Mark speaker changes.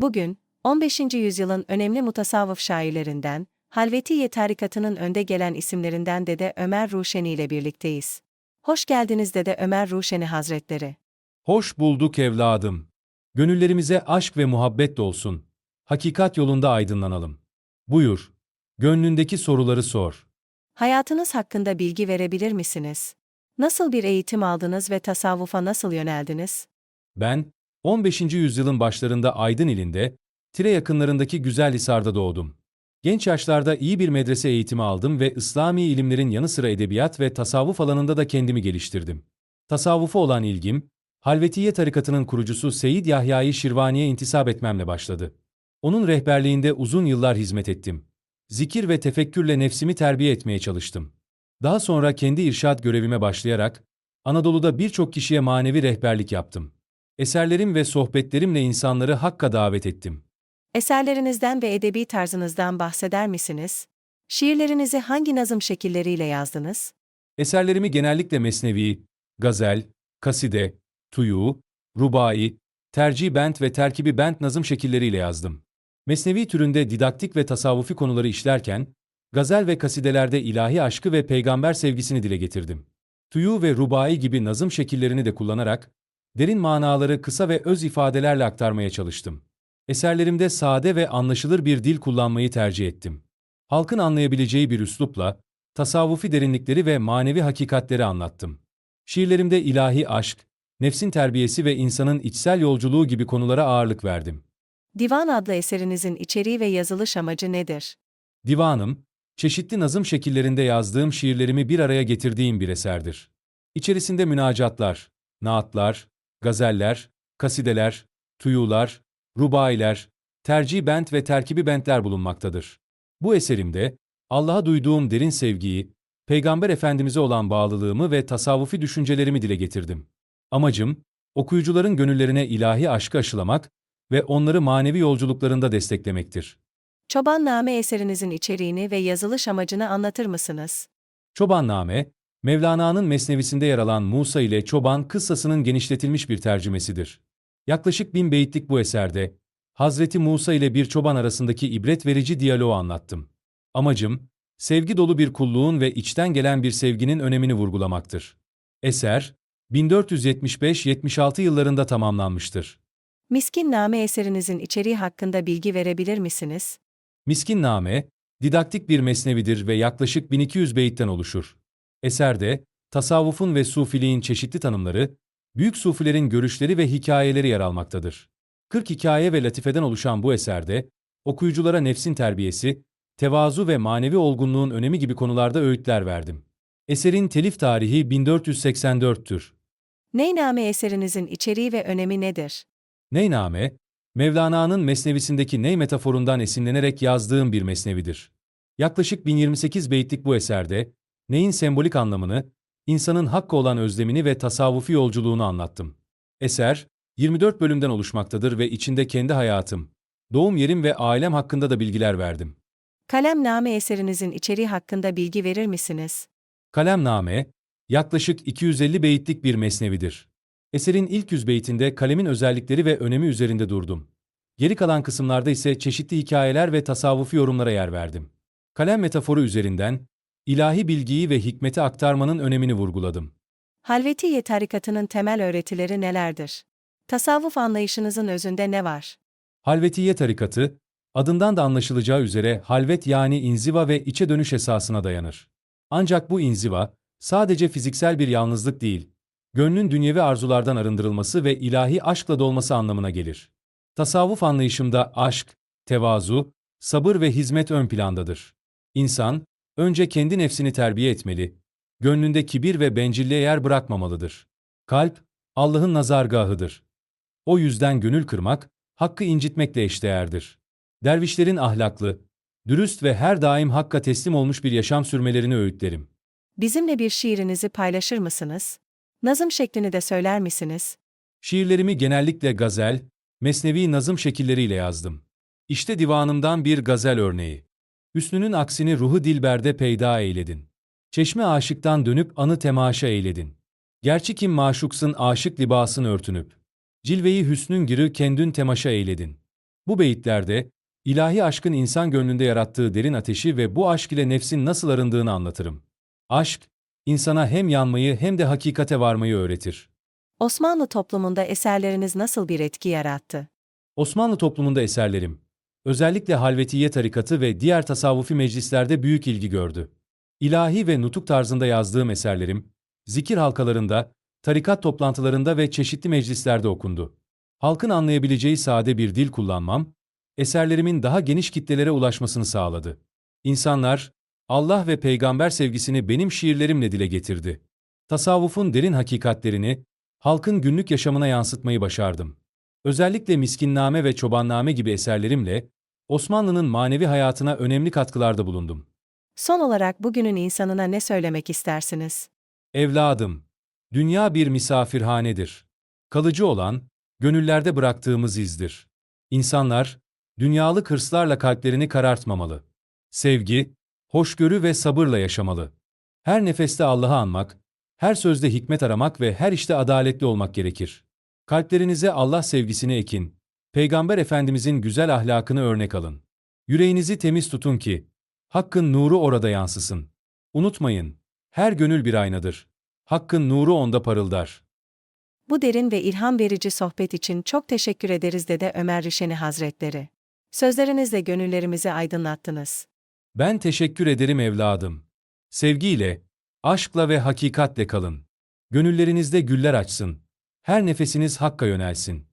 Speaker 1: Bugün, 15. yüzyılın önemli mutasavvıf şairlerinden, Halvetiye tarikatının önde gelen isimlerinden Dede Ömer Ruşeni ile birlikteyiz. Hoş geldiniz Dede Ömer Ruşeni Hazretleri.
Speaker 2: Hoş bulduk evladım. Gönüllerimize aşk ve muhabbet dolsun. Hakikat yolunda aydınlanalım. Buyur. Gönlündeki soruları sor.
Speaker 1: Hayatınız hakkında bilgi verebilir misiniz? Nasıl bir eğitim aldınız ve tasavvufa nasıl yöneldiniz?
Speaker 2: Ben, 15. yüzyılın başlarında Aydın ilinde, Tire yakınlarındaki Güzelhisar'da doğdum. Genç yaşlarda iyi bir medrese eğitimi aldım ve İslami ilimlerin yanı sıra edebiyat ve tasavvuf alanında da kendimi geliştirdim. Tasavvufa olan ilgim, Halvetiye tarikatının kurucusu Seyyid Yahya'yı Şirvani'ye intisap etmemle başladı. Onun rehberliğinde uzun yıllar hizmet ettim. Zikir ve tefekkürle nefsimi terbiye etmeye çalıştım. Daha sonra kendi irşad görevime başlayarak, Anadolu'da birçok kişiye manevi rehberlik yaptım. Eserlerim ve sohbetlerimle insanları Hakk'a davet ettim.
Speaker 1: Eserlerinizden ve edebi tarzınızdan bahseder misiniz? Şiirlerinizi hangi nazım şekilleriyle yazdınız?
Speaker 2: Eserlerimi genellikle mesnevi, gazel, kaside, tuyu, rubai, tercih bent ve terkibi bent nazım şekilleriyle yazdım. Mesnevi türünde didaktik ve tasavvufi konuları işlerken, gazel ve kasidelerde ilahi aşkı ve peygamber sevgisini dile getirdim. Tuyu ve rubai gibi nazım şekillerini de kullanarak, derin manaları kısa ve öz ifadelerle aktarmaya çalıştım. Eserlerimde sade ve anlaşılır bir dil kullanmayı tercih ettim. Halkın anlayabileceği bir üslupla, tasavvufi derinlikleri ve manevi hakikatleri anlattım. Şiirlerimde ilahi aşk, nefsin terbiyesi ve insanın içsel yolculuğu gibi konulara ağırlık verdim.
Speaker 1: Divan adlı eserinizin içeriği ve yazılış amacı nedir?
Speaker 2: Divanım, çeşitli nazım şekillerinde yazdığım şiirlerimi bir araya getirdiğim bir eserdir. İçerisinde münacatlar, naatlar, gazeller, kasideler, tuyular, rubailer, tercih bent ve terkibi bentler bulunmaktadır. Bu eserimde, Allah'a duyduğum derin sevgiyi, Peygamber Efendimiz'e olan bağlılığımı ve tasavvufi düşüncelerimi dile getirdim. Amacım, okuyucuların gönüllerine ilahi aşkı aşılamak ve onları manevi yolculuklarında desteklemektir.
Speaker 1: Çobanname eserinizin içeriğini ve yazılış amacını anlatır mısınız?
Speaker 2: Çobanname, Mevlana'nın mesnevisinde yer alan Musa ile Çoban kıssasının genişletilmiş bir tercümesidir. Yaklaşık bin beyitlik bu eserde, Hazreti Musa ile bir çoban arasındaki ibret verici diyaloğu anlattım. Amacım, sevgi dolu bir kulluğun ve içten gelen bir sevginin önemini vurgulamaktır. Eser, 1475-76 yıllarında tamamlanmıştır.
Speaker 1: Miskin Name eserinizin içeriği hakkında bilgi verebilir misiniz?
Speaker 2: Miskinname, didaktik bir mesnevidir ve yaklaşık 1200 beyitten oluşur. Eserde, tasavvufun ve sufiliğin çeşitli tanımları, büyük sufilerin görüşleri ve hikayeleri yer almaktadır. 40 hikaye ve latifeden oluşan bu eserde, okuyuculara nefsin terbiyesi, tevazu ve manevi olgunluğun önemi gibi konularda öğütler verdim. Eserin telif tarihi 1484'tür.
Speaker 1: Neyname eserinizin içeriği ve önemi nedir?
Speaker 2: Neyname, Mevlana'nın mesnevisindeki ney metaforundan esinlenerek yazdığım bir mesnevidir. Yaklaşık 1028 beytlik bu eserde, neyin sembolik anlamını, insanın hakkı olan özlemini ve tasavvufi yolculuğunu anlattım. Eser, 24 bölümden oluşmaktadır ve içinde kendi hayatım, doğum yerim ve ailem hakkında da bilgiler verdim.
Speaker 1: Kalemname eserinizin içeriği hakkında bilgi verir misiniz?
Speaker 2: Kalemname, yaklaşık 250 beyitlik bir mesnevidir. Eserin ilk yüz beytinde kalemin özellikleri ve önemi üzerinde durdum. Geri kalan kısımlarda ise çeşitli hikayeler ve tasavvufi yorumlara yer verdim. Kalem metaforu üzerinden, ilahi bilgiyi ve hikmeti aktarmanın önemini vurguladım.
Speaker 1: Halvetiye tarikatının temel öğretileri nelerdir? Tasavvuf anlayışınızın özünde ne var?
Speaker 2: Halvetiye tarikatı, adından da anlaşılacağı üzere halvet yani inziva ve içe dönüş esasına dayanır. Ancak bu inziva, sadece fiziksel bir yalnızlık değil, gönlün dünyevi arzulardan arındırılması ve ilahi aşkla dolması anlamına gelir. Tasavvuf anlayışımda aşk, tevazu, sabır ve hizmet ön plandadır. İnsan, önce kendi nefsini terbiye etmeli, gönlünde kibir ve bencilliğe yer bırakmamalıdır. Kalp, Allah'ın nazargahıdır. O yüzden gönül kırmak, hakkı incitmekle eşdeğerdir. Dervişlerin ahlaklı, dürüst ve her daim hakka teslim olmuş bir yaşam sürmelerini öğütlerim.
Speaker 1: Bizimle bir şiirinizi paylaşır mısınız? Nazım şeklini de söyler misiniz?
Speaker 2: Şiirlerimi genellikle gazel, mesnevi nazım şekilleriyle yazdım. İşte divanımdan bir gazel örneği. Hüsnünün aksini ruhu dilberde peyda eyledin. Çeşme aşıktan dönüp anı temaşa eyledin. Gerçi kim maşuksun aşık libasın örtünüp. Cilveyi hüsnün girü kendün temaşa eyledin. Bu beyitlerde, ilahi aşkın insan gönlünde yarattığı derin ateşi ve bu aşk ile nefsin nasıl arındığını anlatırım. Aşk, insana hem yanmayı hem de hakikate varmayı öğretir.
Speaker 1: Osmanlı toplumunda eserleriniz nasıl bir etki yarattı?
Speaker 2: Osmanlı toplumunda eserlerim, özellikle Halvetiye tarikatı ve diğer tasavvufi meclislerde büyük ilgi gördü. İlahi ve nutuk tarzında yazdığım eserlerim, zikir halkalarında, tarikat toplantılarında ve çeşitli meclislerde okundu. Halkın anlayabileceği sade bir dil kullanmam, eserlerimin daha geniş kitlelere ulaşmasını sağladı. İnsanlar, Allah ve peygamber sevgisini benim şiirlerimle dile getirdi. Tasavvufun derin hakikatlerini, halkın günlük yaşamına yansıtmayı başardım. Özellikle Miskinname ve Çobanname gibi eserlerimle, Osmanlı'nın manevi hayatına önemli katkılarda bulundum.
Speaker 1: Son olarak bugünün insanına ne söylemek istersiniz?
Speaker 2: Evladım, dünya bir misafirhanedir. Kalıcı olan, gönüllerde bıraktığımız izdir. İnsanlar, dünyalık hırslarla kalplerini karartmamalı. Sevgi, hoşgörü ve sabırla yaşamalı. Her nefeste Allah'ı anmak, her sözde hikmet aramak ve her işte adaletli olmak gerekir. Kalplerinize Allah sevgisini ekin. Peygamber Efendimizin güzel ahlakını örnek alın. Yüreğinizi temiz tutun ki, Hakkın nuru orada yansısın. Unutmayın, her gönül bir aynadır. Hakkın nuru onda parıldar.
Speaker 1: Bu derin ve ilham verici sohbet için çok teşekkür ederiz Dede Ömer Rişeni Hazretleri. Sözlerinizle gönüllerimizi aydınlattınız.
Speaker 2: Ben teşekkür ederim evladım. Sevgiyle, aşkla ve hakikatle kalın. Gönüllerinizde güller açsın. Her nefesiniz Hakk'a yönelsin.